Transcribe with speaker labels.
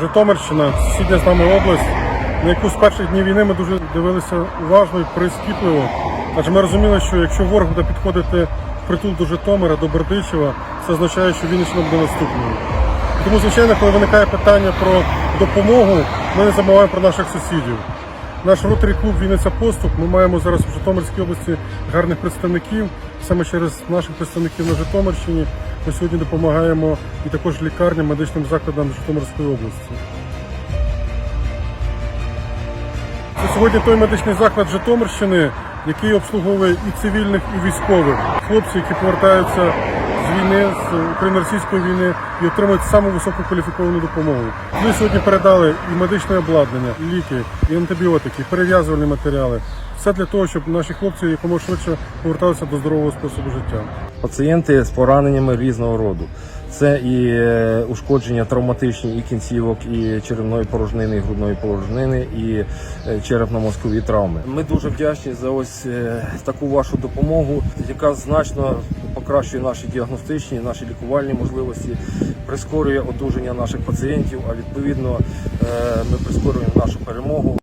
Speaker 1: Житомирщина, сусідня з нами область, на яку з перших днів війни ми дуже дивилися уважно і прискіпливо. Адже ми розуміли, що якщо ворог буде підходити в притул до Житомира, до Бердичева, це означає, що Вінниччина буде наступною. Тому, звичайно, коли виникає питання про допомогу, ми не забуваємо про наших сусідів. Наш роторі клуб Вінниця Поступ. Ми маємо зараз в Житомирській області гарних представників. Саме через наших представників на Житомирщині ми сьогодні допомагаємо і також лікарням, медичним закладам Житомирської області. Це сьогодні той медичний заклад Житомирщини, який обслуговує і цивільних, і військових хлопці, які повертаються з війни, з україно-російської війни і отримують саму високу кваліфіковану допомогу. Ми сьогодні передали і медичне обладнання, і ліки, і антибіотики, і перев'язувальні матеріали. Все для того, щоб наші хлопці якомога швидше поверталися до здорового способу життя.
Speaker 2: Пацієнти з пораненнями різного роду. Це і е, ушкодження травматичні і кінцівок, і черевної порожнини, і грудної порожнини, і е, черепно-мозкові травми. Ми дуже вдячні за ось е, таку вашу допомогу, яка значно покращує наші діагностичні, наші лікувальні можливості, прискорює одужання наших пацієнтів. А відповідно е, ми прискорюємо нашу перемогу.